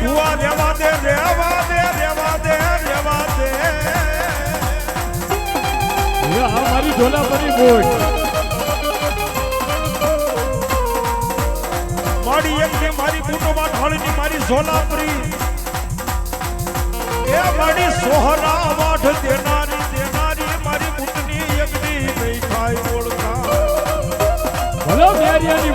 ભુવા રેવા દે દે રેવા દે રેવા દે મારી ઢોલાપરી બોટ મારી એક મારી બૂટોમાં ઢાળીની મારી સોલાપરી એ મારી સોહરા વાઢ દેનારી દેનારી મારી બૂટની એકની નહીં ઓળખા ભલો મેરિયાની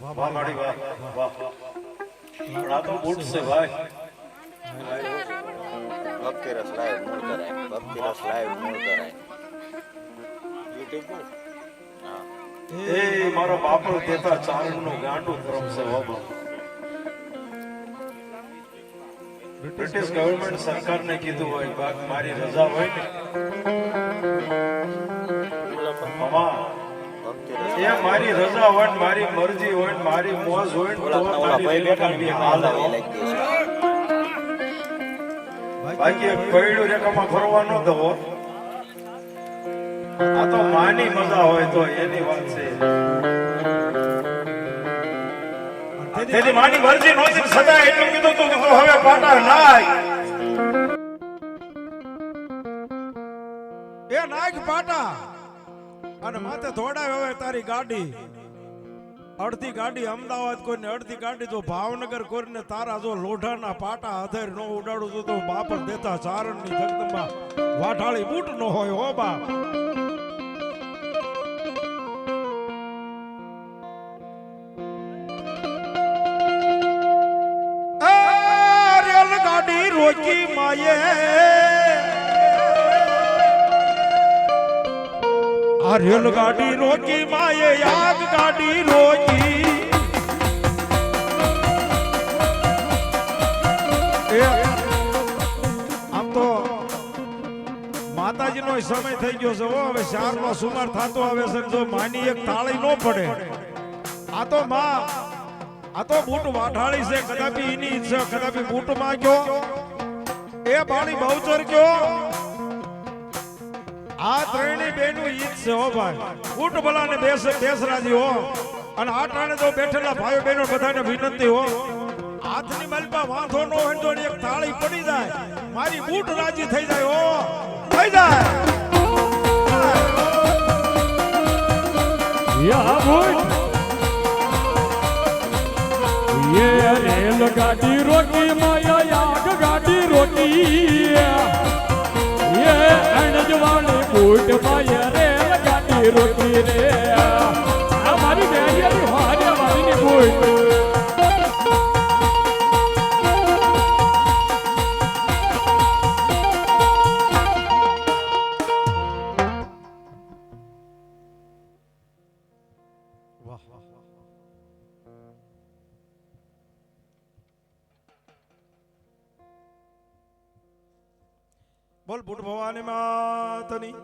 વાહ માડી વાહ. વાહ આ તો બૂટ છે ભાઈ. ભક્તિ રસ લાઈવ મૂળ કરાય ભક્તિ રસ લાઈવ મૂળ કરાય. યુટ્યુબ પર? હા. એ મારો બાપડો દેતા ચારણનું ગાંડું ક્રમ છે બાબા બ્રિટિશ ગવર્મેન્ટ સરકારને કીધું હોય બાકી મારી રજા હોય ને. મામા એ મારી રજા હોય ને મારી મરજી હોય ને મારી મોજ હોય ને તો ઓલા ઓલા તારી ભાઈ બેઠા રેખાની ને હાલ હાલ આવે. લાગી છે. બાકી પૈડું રેખામાં ફરવા ન દવો આ તો માની મજા હોય તો એની વાત છે. તેથી માની મરજી નહોતી સદા એટલું કીધું તું કે હવે પાટા નાય. એ નાખ પાટા. અને માથે ધોડાવે હવે તારી ગાડી. અડધી ગાડી અમદાવાદ કોઈને, અડધી ગાડી તો ભાવનગર કોઈને, તારા જો લોઢાના પાટા આધાર નો ઉડાડું તો તો બાપર દેતા ચારણની જગદંબા. વાઢાળી બૂટ નો હોય, હો બાપ. રેલગાડી રોકી માયે. આ રેલગાડી રોકી માયે આગ ગાડી રોકી. આમ તો માતાજીનો સમય થઈ ગયો છે હવે હવે ચારનો સુમાર થતો આવે છે ને જો માની એક તાળી ન પડે. આ તો માં, આ તો બૂટ વાઢાળી છે, કદાપી એની ઈચ્છા, કદાપી બૂટ માંગ્યો. એ બાળી બહુચર ગયો આ ત્રણેય બેનું ઈદ છે હો ભાઈ બૂટ ભલાને બેસ બેસરાજી હો અને આ ટાણે તો બેઠેલા ભાઈઓ બહેનો બધાને વિનંતી હો હાથની મલપા વાંધો ન હોય તો એક તાળી પડી જાય મારી બૂટ રાજી થઈ જાય હો થઈ જાય યા બોટ ये रेल गाड़ी रोकी माया ફૂટ ભાઈ રે ગાડી રોકી રે. આ મારી બેરી હારે મારી ફૂટ. બોલ બુટ ભવાની માતની.